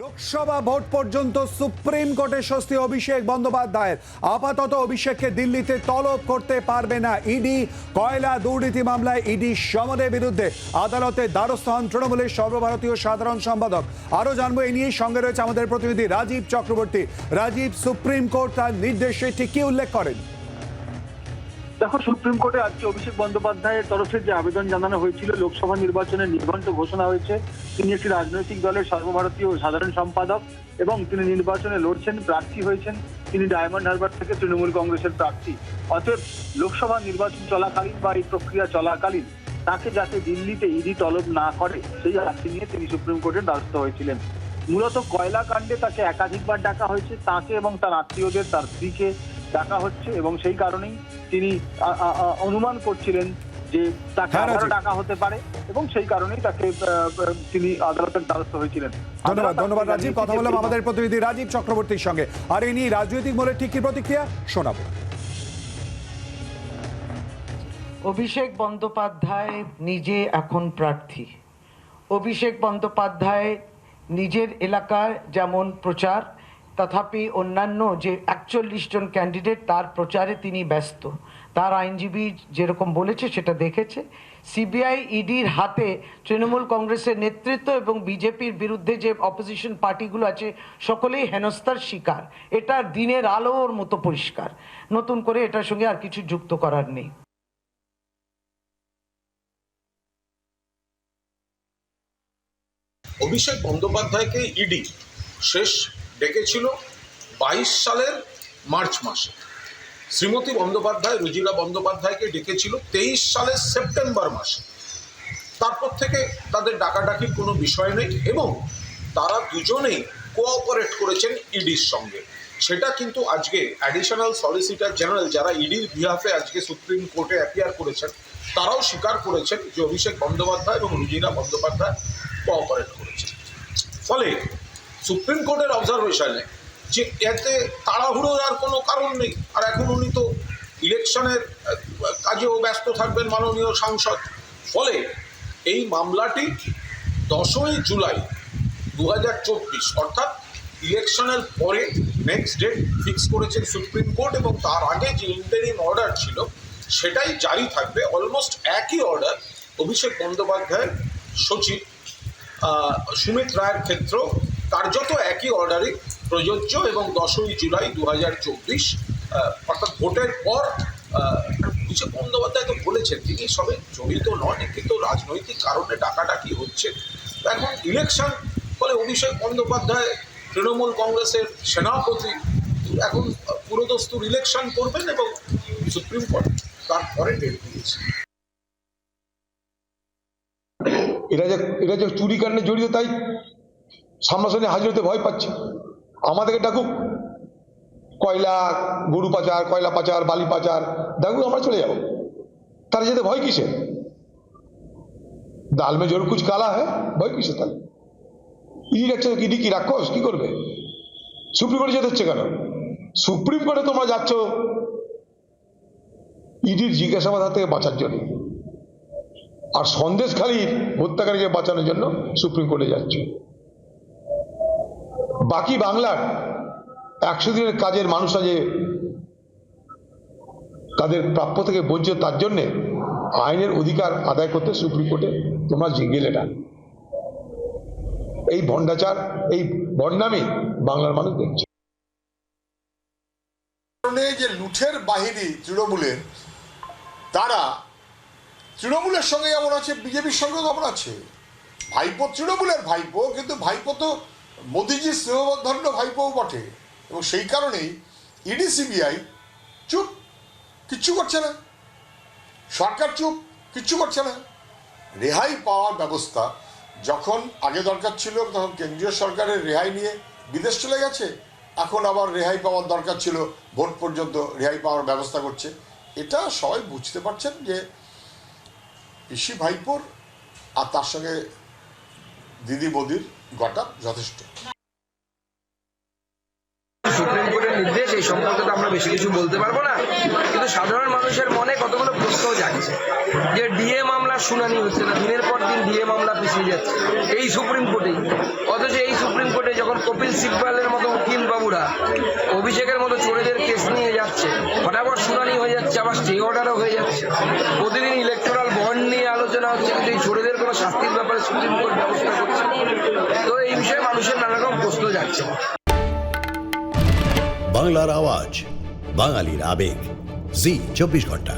Lok Sabha vote পর্যন্ত supreme কোর্টে স্বস্তি অভিষেক বন্দ্যোপাধ্যায়ের। আপাতত অভিষেককে দিল্লিতে তলব করতে পারবে না ইডি। কয়লা দুর্নীতি মামলায় ইডি সমদের বিরুদ্ধে আদালতে দ্বারস্থ হন তৃণমূলের সর্বভারতীয় সাধারণ সম্পাদক। আরও জানব, এ নিয়েই সঙ্গে রয়েছে আমাদের প্রতিনিধি রাজীব চক্রবর্তী। রাজীব, সুপ্রিম কোর্ট তার নির্দেশে ঠিক কি উল্লেখ করেন? দেখো, সুপ্রিম কোর্টে আজকে অভিষেক বন্দ্যোপাধ্যায়ের তরফে যে আবেদন জানানো হয়েছিল, লোকসভা নির্বাচনের নির্ঘণ্ট ঘোষণা হয়েছে, তিনি একটি রাজনৈতিক দলের সর্বভারতীয় সাধারণ সম্পাদক এবং তিনি নির্বাচনে লড়ছেন, প্রার্থী হয়েছেন। তিনি ডায়মন্ড হারবার থেকে তৃণমূল কংগ্রেসের প্রার্থী। অতএব লোকসভা নির্বাচন চলাকালীন বা এই প্রক্রিয়া চলাকালীন, তাকে যাতে দিল্লিতে ইডি তলব না করে, সেই আর্থী নিয়ে তিনি সুপ্রিম কোর্টের দ্বারস্থ হয়েছিলেন। মূলত কয়লা কাণ্ডে তাকে একাধিকবার ডাকা হয়েছে, তাকে এবং তার আত্মীয়দের, তার স্ত্রীকে ডাকা হচ্ছে এবং সেই কারণেই তিনি অনুমান করছিলেন যে তাকে হ্যাঁ, আবারও ডাকা হতে পারে এবং সেই কারণেই তাকে তিনি আদালতের দ্বারস্থ হয়েছিলেন। ধন্যবাদ ধন্যবাদ রাজীব। কথা বললাম আমাদের প্রতিনিধি রাজীব চক্রবর্তীর সঙ্গে। আর এই নিয়ে রাজনৈতিক মহলের ঠিক কি প্রতিক্রিয়া? শোনাবো। অভিষেক বন্দ্যোপাধ্যায় নিজে এখন প্রার্থী। অভিষেক বন্দ্যোপাধ্যায় নিজের এলাকার যেমন প্রচার তথাপি অন্যান্য যে একচল্লিশ জন ক্যান্ডিডেট তার প্রচারে তিনি ব্যস্ত। তার আইনজীবী যেরকম বলেছে, সেটা দেখেছে। সিবিআই ইডির হাতে তৃণমূল কংগ্রেসের নেতৃত্ব এবং বিজেপির বিরুদ্ধে যে অপোজিশন পার্টিগুলো আছে, সকলেই হেনস্থার শিকার। এটা দিনের আলোর মতো পরিষ্কার। নতুন করে এটার সঙ্গে আর কিছু যুক্ত করার নেই। অভিষেক বন্দ্যোপাধ্যায়কে ইডি শেষ ডেকেছিল বাইশ সালের মার্চ মাসে। শ্রীমতী বন্দ্যোপাধ্যায় রুজিলা বন্দ্যোপাধ্যায়কে ডেকেছিল তেইশ সালের সেপ্টেম্বর মাসে। তারপর থেকে তাদের ডাকাডাকির কোনো বিষয় নেই এবং তারা দুজনেই কোঅপারেট করেছেন ইডির সঙ্গে। সেটা কিন্তু আজকে অ্যাডিশনাল সলিসিটার জেনারেল যারা ইডির বিহাফে আজকে সুপ্রিম কোর্টে অ্যাপিয়ার করেছেন, তারাও স্বীকার করেছেন যে অভিষেক বন্দ্যোপাধ্যায় এবং রুজিরা বন্দ্যোপাধ্যায় কোঅপারেট করেছেন। ফলে সুপ্রিম কোর্টের অবজারভেশনে যে এতে তাড়াহুড়োর আর কোনো কারণ নেই। আর এখন উনি তো ইলেকশনের কাজেও ব্যস্ত থাকবেন মাননীয় সাংসদ। ফলে এই মামলাটি দশই জুলাই দু হাজার চব্বিশ, অর্থাৎ ইলেকশনের পরে নেক্সট ডেট ফিক্স করেছেন সুপ্রিম কোর্ট এবং তার আগে যে ইন্টারিম অর্ডার ছিল, সেটাই জারি থাকবে। অলমোস্ট একই অর্ডার অভিষেক বন্দ্যোপাধ্যায়ের সচিব সুমিত রায়ের ক্ষেত্রেও কার্যত একই অর্ডারই প্রযোজ্য এবং দশই জুলাই দু হাজার চব্বিশ অর্থাৎ ভোটের পর অভিষেক বন্দ্যোপাধ্যায় তো বলেছেন, তিনি সবে জড়িত নন কিন্তু রাজনৈতিক কারণে ডাকাডাকি হচ্ছে। এখন ইলেকশন ফলে অভিষেক বন্দ্যোপাধ্যায়, তৃণমূল কংগ্রেসের সেনাপতি, এখন পুরোদস্তুর ইলেকশন করবেন এবং সুপ্রিম কোর্ট তারপরে ডেট দিয়েছে এরা যে এরা যে চুরি কাণ্ডে জড়িত, তাই সামনাসামনি হাজির হতে ভয় পাচ্ছে। আমাদেরকে ডাকুক, কয়লা, গরু পাচার, কয়লা পাচার, বালি পাচার ডাকুক আমরা চলে যাব। তারা যেতে ভয় কিসে? দাল মে জোর কুচ কালা হ্যাঁ ভয় কিসে তাহলে? ইডি রাখছে ইডি কি রাক্ষস, কি করবে? সুপ্রিম কোর্টে যেতে হচ্ছে কেন? সুপ্রিম কোর্টে তোমরা যাচ্ছ ইডির জিজ্ঞাসাবাদ থেকে বাঁচার জন্য। আর সন্দেশখালীর হত্যাকারীকে বাঁচানোর জন্য সুপ্রিম কোর্টে যাচ্ছে। বাকি বাংলার একশো দিনের কাজের মানুষরা যে তাদের প্রাপ্য থেকে বঞ্চিত, তার জন্যে আইনের অধিকার আদায় করতে সুপ্রিম কোর্টে তোমরা গেলে না এই ভণ্ডাচার, এই ভণ্ডামি বাংলার মানুষ দেখছে। যে লুঠের বাহিনী তৃণমূলের, তারা তৃণমূলের সঙ্গে যেমন আছে, বিজেপির সঙ্গেও তেমন আছে। ভাইপো তৃণমূলের ভাইপো, কিন্তু ভাইপো তো মোদিজির স্নেহধন্য ভাইপোও বটে। এবং সেই কারণেই ইডি, সিবিআই চুপ, কিচ্ছু করছে না। সরকার চুপ, কিচ্ছু করছে না। রেহাই পাওয়ার ব্যবস্থা যখন আগে দরকার ছিল, তখন কেন্দ্রীয় সরকারের রেহাই নিয়ে বিদেশ চলে গেছে। এখন আবার রেহাই পাওয়ার দরকার ছিল, ভোট পর্যন্ত রেহাই পাওয়ার ব্যবস্থা করছে। এটা সবাই বুঝতে পারছেন যে, পিসি ভাইপোর আর তার সঙ্গে দিদি বদির গটা যথেষ্ট। সুপ্রিম কোর্টের নির্দেশ, এই সম্পর্কে তো আমরা বেশি কিছু বলতে পারব না। কিন্তু সাধারণ মানুষের মনে কতগুলো প্রশ্ন যে ডিএ মামলার শুনানি হচ্ছে না, দিনের পর দিন ডিএ মামলা পিছিয়ে যাচ্ছে। এই সুপ্রিম কোর্টেই। অথচ এই সুপ্রিম কোর্টে যখন কপিল সিব্বালের মতো উকিল বাবুরা অভিষেকের মতো চোরেদের কেস নিয়ে যাচ্ছে, ফটাফট শুনানি হয়ে যাচ্ছে, আবার স্টে অর্ডারও হয়ে যাচ্ছে। প্রতিদিন ইলেকট্রাল আলোচনা হচ্ছে কিন্তু এই চোরেদের কোনো শাস্তির ব্যাপারে সুপ্রিম কোর্ট ব্যবস্থা করছে। তো এই বিষয়ে মানুষের নানা রকম প্রশ্ন যাচ্ছে বাংলার আওয়াজ, বাঙালির আবেগ। জি, চব্বিশ ঘণ্টা।